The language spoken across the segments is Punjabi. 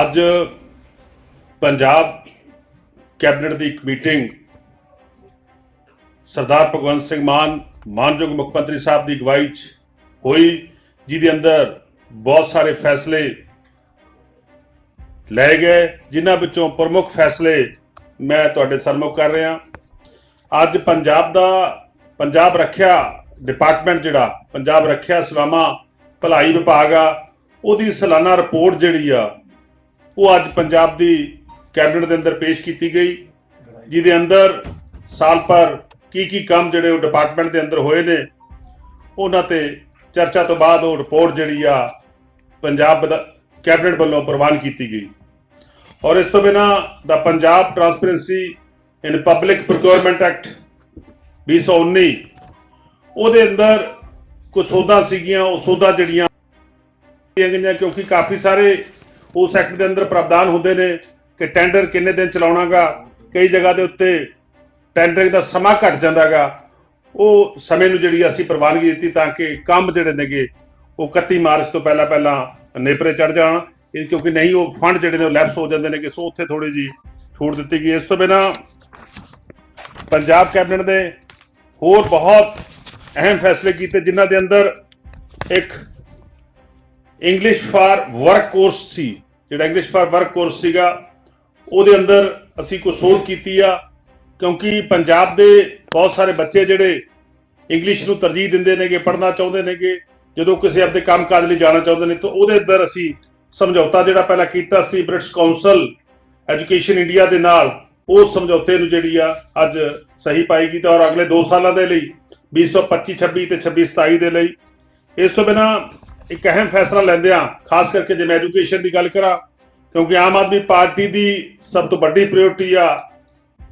ਅੱਜ ਪੰਜਾਬ ਕੈਬਨਿਟ ਦੀ ਇੱਕ ਮੀਟਿੰਗ ਸਰਦਾਰ ਭਗਵੰਤ ਸਿੰਘ ਮਾਨ, ਮਾਨਯੋਗ ਮੁੱਖ ਮੰਤਰੀ ਸਾਹਿਬ ਦੀ ਅਗਵਾਈ 'ਚ ਹੋਈ, ਜਿਹਦੇ ਅੰਦਰ ਬਹੁਤ ਸਾਰੇ ਫੈਸਲੇ ਲਏ ਗਏ, ਜਿਨ੍ਹਾਂ ਵਿੱਚੋਂ ਪ੍ਰਮੁੱਖ ਫੈਸਲੇ ਮੈਂ ਤੁਹਾਡੇ ਸਾਹਮਣੇ ਕਰ ਰਿਹਾ। ਅੱਜ ਪੰਜਾਬ ਦਾ, ਪੰਜਾਬ ਰੱਖਿਆ ਡਿਪਾਰਟਮੈਂਟ ਜਿਹੜਾ, ਪੰਜਾਬ ਰੱਖਿਆ ਸੇਵਾਵਾਂ ਭਲਾਈ ਵਿਭਾਗ ਆ, ਉਹਦੀ ਸਾਲਾਨਾ ਰਿਪੋਰਟ ਜਿਹੜੀ ਆ ਉਹ ਅੱਜ ਪੰਜਾਬ ਦੀ ਕੈਬਨਿਟ ਦੇ ਅੰਦਰ ਪੇਸ਼ ਕੀਤੀ ਗਈ, ਜਿਹਦੇ ਅੰਦਰ ਸਾਲ ਪਰ ਕੀ ਕੀ ਕੰਮ ਜਿਹੜੇ ਉਹ ਡਿਪਾਰਟਮੈਂਟ ਦੇ ਅੰਦਰ ਹੋਏ ਨੇ, ਉਹਨਾਂ ਤੇ ਚਰਚਾ ਤੋਂ ਬਾਅਦ ਉਹ ਰਿਪੋਰਟ ਜਿਹੜੀ ਆ ਪੰਜਾਬ ਵਿਧਾ- ਕੈਬਨਿਟ ਵੱਲੋਂ ਪ੍ਰਵਾਨ ਕੀਤੀ ਗਈ। ਔਰ ਇਸ ਤੋਂ ਬਿਨਾ ਦਾ Punjab transparency in public procurement act 2019 ਉਹਦੇ ਅੰਦਰ ਕੁਝ ਸੋਧਾਂ ਸੀਗੀਆਂ, ਉਹ ਸੋਧਾਂ ਜਿਹੜੀਆਂ ਕੀਤੀਆਂ ਗਈਆਂ, ਕਿਉਂਕਿ ਕਾਫੀ ਸਾਰੇ ਉਸ ਐਕਟ ਦੇ ਅੰਦਰ ਪ੍ਰਾਵਧਾਨ ਹੁੰਦੇ ਨੇ ਕਿ ਟੈਂਡਰ ਕਿੰਨੇ ਦਿਨ ਚਲਾਉਣਾਗਾ, ਕਈ ਜਗ੍ਹਾ ਦੇ ਉੱਤੇ ਟੈਂਡਰਿੰਗ ਦਾ ਸਮਾਂ ਘਟ ਜਾਂਦਾਗਾ। ਉਹ ਸਮੇਂ ਨੂੰ ਜਿਹੜੀ ਅਸੀਂ ਪ੍ਰਵਾਨਗੀ ਦਿੱਤੀ ਤਾਂ ਕਿ ਕੰਮ ਜਿਹੜੇ ਨੇਗੇ, ਉਹ 31 ਮਾਰਚ ਤੋਂ ਪਹਿਲਾਂ ਪਹਿਲਾਂ ਨੇਪਰੇ ਚੜ ਜਾਣ। ਇਹ ਕਿਉਂਕਿ ਨਹੀਂ, ਉਹ ਫੰਡ ਜਿਹੜੇ ਨੇ ਉਹ ਲੈਪਸ ਹੋ ਜਾਂਦੇ ਨੇ ਕਿ ਸੋ ਉੱਥੇ ਥੋੜੀ ਜੀ ਛੂਟ ਦਿੱਤੀ ਗਈ। ਇਸ ਤੋਂ ਬਿਨਾ ਪੰਜਾਬ ਕੈਬਨਿਟ ਦੇ ਹੋਰ ਬਹੁਤ ਅਹਿਮ ਫੈਸਲੇ ਕੀਤੇ, ਜਿਨ੍ਹਾਂ ਦੇ ਅੰਦਰ ਇੱਕ ਇੰਗਲਿਸ਼ ਫਾਰ ਵਰਕ ਕੋਰਸ ਸੀ। ਜਿਹੜਾ ਇੰਗਲਿਸ਼ ਫਾਰ ਵਰਕ ਕੋਰਸ ਸੀਗਾ, ਉਹਦੇ ਅੰਦਰ ਅਸੀਂ ਕੋਈ ਸੋਧ ਕੀਤੀ ਆ, ਕਿਉਂਕਿ ਪੰਜਾਬ ਦੇ ਬਹੁਤ ਸਾਰੇ ਬੱਚੇ ਜਿਹੜੇ ਇੰਗਲਿਸ਼ ਨੂੰ ਤਰਜੀਹ ਦਿੰਦੇ ਨੇਗੇ, ਪੜ੍ਹਨਾ ਚਾਹੁੰਦੇ ਨੇਗੇ, ਜਦੋਂ ਕਿਸੇ ਆਪਣੇ ਕੰਮਕਾਜ ਲਈ ਜਾਣਾ ਚਾਹੁੰਦੇ ਨੇ, ਤਾਂ ਉਹਦੇ ਅੰਦਰ ਅਸੀਂ ਸਮਝੌਤਾ ਜਿਹੜਾ ਪਹਿਲਾਂ ਕੀਤਾ ਸੀ ਬ੍ਰਿਟਿਸ਼ ਕਾਉਂਸਲ ਐਜੂਕੇਸ਼ਨ ਇੰਡੀਆ ਦੇ ਨਾਲ, ਉਹ ਸਮਝੌਤੇ ਨੂੰ ਜਿਹੜੀ ਆ ਅੱਜ ਸਹੀ ਪਾਈ ਗਈ ਤਾਂ ਔਰ ਅਗਲੇ 2 ਸਾਲਾਂ ਦੇ ਲਈ 2025 26 ਤੇ 26 27 ਦੇ ਲਈ। ਇਸ ਤੋਂ ਬਿਨਾ ਇੱਕ ਅਹਿਮ ਫੈਸਲਾ ਲੈਂਦੇ ਆ ਖਾਸ ਕਰਕੇ ਜੇ ਮੈਂ ਐਜੂਕੇਸ਼ਨ ਦੀ ਗੱਲ ਕਰਾਂ, ਕਿਉਂਕਿ ਆਮ ਆਦਮੀ ਪਾਰਟੀ ਦੀ ਸਭ ਤੋਂ ਵੱਡੀ ਪ੍ਰਾਇੋਰਟੀ ਆ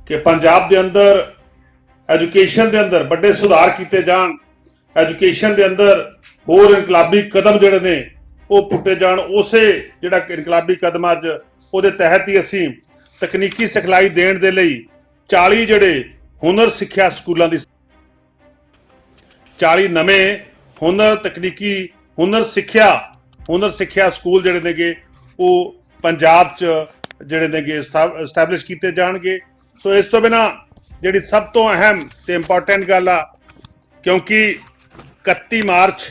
ਕਿ ਪੰਜਾਬ ਦੇ ਅੰਦਰ ਐਜੂਕੇਸ਼ਨ ਦੇ ਅੰਦਰ ਵੱਡੇ ਸੁਧਾਰ ਕੀਤੇ ਜਾਣ ਐਜੂਕੇਸ਼ਨ ਦੇ ਅੰਦਰ ਹੋਰ ਇਨਕਲਾਬੀ ਕਦਮ ਜਿਹੜੇ ਨੇ ਉਹ ਪੁੱਟੇ ਜਾਣ, ਉਸੇ ਜਿਹੜਾ ਇਨਕਲਾਬੀ ਕਦਮ ਅੱਜ ਉਹਦੇ ਤਹਿਤ ਹੀ ਅਸੀਂ ਤਕਨੀਕੀ ਸਿਖਲਾਈ ਦੇਣ ਦੇ ਲਈ 40 ਜਿਹੜੇ ਹੁਨਰ ਸਿੱਖਿਆ ਸਕੂਲਾਂ ਦੀ 40 ਨਵੇਂ ਹੁਨਰ ਤਕਨੀਕੀ ਹੁਨਰ ਸਿੱਖਿਆ ਹੁਨਰ ਸਿੱਖਿਆ ਸਕੂਲ ਜਿਹੜੇ ਨੇਗੇ, ਉਹ ਪੰਜਾਬ 'ਚ ਜਿਹੜੇ ਨੇਗੇ ਸਟੈਬਲਿਸ਼ ਕੀਤੇ ਜਾਣਗੇ। ਸੋ ਇਸ ਤੋਂ ਬਿਨਾ ਜਿਹੜੀ ਸਭ ਤੋਂ ਅਹਿਮ ਤੇ ਇੰਪੋਰਟੈਂਟ ਗੱਲ ਆ, ਕਿਉਂਕਿ 31 ਮਾਰਚ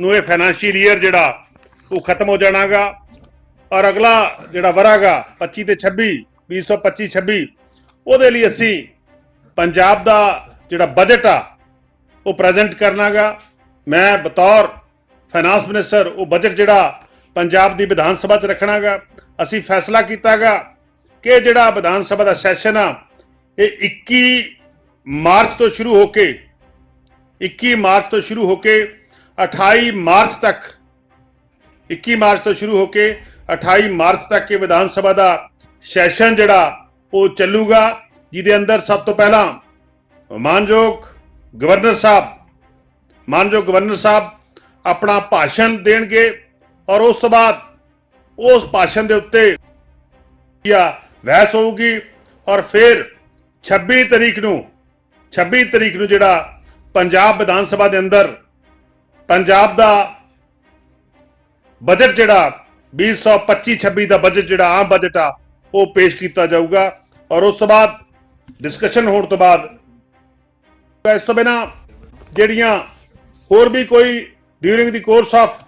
ਨੂੰ ਇਹ ਫਾਈਨੈਂਸ਼ੀਅਲ ਈਅਰ ਜਿਹੜਾ, ਉਹ ਖਤਮ ਹੋ ਜਾਣਾਗਾ। ਔਰ ਅਗਲਾ ਜਿਹੜਾ ਵਰਾਗਾ 25 ਤੇ 26 2025 26 ਉਹਦੇ ਲਈ ਅਸੀਂ ਪੰਜਾਬ ਦਾ ਜਿਹੜਾ ਬਜਟ ਆ, ਉਹ ਪ੍ਰੈਜ਼ੈਂਟ ਕਰਨਾਗਾ। ਮੈਂ ਬਤੌਰ ਫਾਈਨਾਂਸ ਮਿਨਿਸਟਰ ਉਹ ਬਜਟ ਜਿਹੜਾ ਪੰਜਾਬ ਦੀ ਵਿਧਾਨ ਸਭਾ 'ਚ ਰੱਖਣਾਗਾ, ਅਸੀਂ ਫੈਸਲਾ ਕੀਤਾਗਾ ਕਿ ਜਿਹੜਾ ਵਿਧਾਨ ਸਭਾ ਦਾ ਸੈਸ਼ਨ ਆ, ਇਹ 21 ਮਾਰਚ ਤੋਂ ਸ਼ੁਰੂ ਹੋ ਕੇ 21 ਮਾਰਚ ਤੋਂ ਸ਼ੁਰੂ ਹੋ ਕੇ 28 ਮਾਰਚ ਤੱਕ 21 ਮਾਰਚ ਤੋਂ ਸ਼ੁਰੂ ਹੋ ਕੇ 28 ਮਾਰਚ ਤੱਕ ਇਹ ਵਿਧਾਨ ਸਭਾ ਦਾ ਸੈਸ਼ਨ ਜਿਹੜਾ, ਉਹ ਚੱਲੂਗਾ, ਜਿਹਦੇ ਅੰਦਰ ਸਭ ਤੋਂ ਪਹਿਲਾਂ ਮਾਨਯੋਗ ਗਵਰਨਰ ਸਾਹਿਬ, ਮਾਨਯੋਗ ਗਵਰਨਰ ਸਾਹਿਬ ਆਪਣਾ ਭਾਸ਼ਣ ਦੇਣਗੇ ਔਰ ਉਸ ਤੋਂ ਬਾਅਦ ਉਸ ਭਾਸ਼ਣ ਦੇ ਉੱਤੇ ਜਾਂ ਬਹਿਸ ਹੋਊਗੀ ਔਰ ਫਿਰ 26 ਤਰੀਕ ਨੂੰ 26 ਤਰੀਕ ਨੂੰ ਜਿਹੜਾ ਪੰਜਾਬ ਵਿਧਾਨ ਸਭਾ ਦੇ ਅੰਦਰ ਪੰਜਾਬ ਦਾ ਬਜਟ ਜਿਹੜਾ 2025-26 ਦਾ ਬਜਟ ਜਿਹੜਾ ਆਮ ਬਜਟ ਆ, ਉਹ ਪੇਸ਼ ਕੀਤਾ ਜਾਊਗਾ ਔਰ ਉਸ ਤੋਂ ਬਾਅਦ ਡਿਸਕਸ਼ਨ ਹੋਣ ਤੋਂ ਬਾਅਦ ਇਸ ਤੋਂ ਬਿਨਾ ਜਿਹੜੀਆਂ ਹੋਰ ਵੀ ਕੋਈ during the course of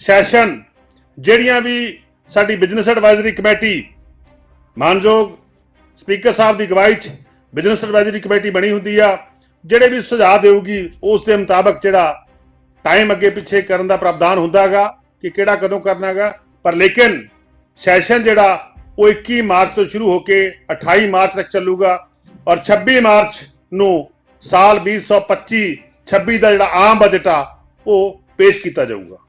session ਜਿਹੜੀਆਂ ਵੀ ਸਾਡੀ ਬਿਜ਼ਨਸ ਐਡਵਾਈਜ਼ਰੀ ਕਮੇਟੀ ਮਾਨਯੋਗ ਸਪੀਕਰ ਸਾਹਿਬ ਦੀ ਅਗਵਾਈ 'ਚ ਬਿਜ਼ਨਸ ਐਡਵਾਈਜ਼ਰੀ ਕਮੇਟੀ ਬਣੀ ਹੁੰਦੀ ਆ, ਜਿਹੜੇ ਵੀ ਸੁਝਾਅ ਦੇਊਗੀ, ਉਸ ਦੇ ਮੁਤਾਬਕ ਜਿਹੜਾ ਟਾਈਮ ਅੱਗੇ ਪਿੱਛੇ ਕਰਨ ਦਾ ਪ੍ਰਾਵਧਾਨ ਹੁੰਦਾਗਾ ਕਿ ਕਿਹੜਾ ਕਦੋਂ ਕਰਨਾਗਾ ਪਰ ਲੇਕਿਨ ਸੈਸ਼ਨ ਜਿਹੜਾ, ਉਹ 21 ਮਾਰਚ ਤੋਂ ਸ਼ੁਰੂ ਹੋ ਕੇ 28 ਮਾਰਚ ਤੱਕ ਚੱਲੂਗਾ ਔਰ 26 ਮਾਰਚ ਨੂੰ ਸਾਲ 2025 26 ਦਾ ਜਿਹੜਾ ਆਮ ਬਜਟ ਆ ਉਹ ਪੇਸ਼ ਕੀਤਾ ਜਾਊਗਾ।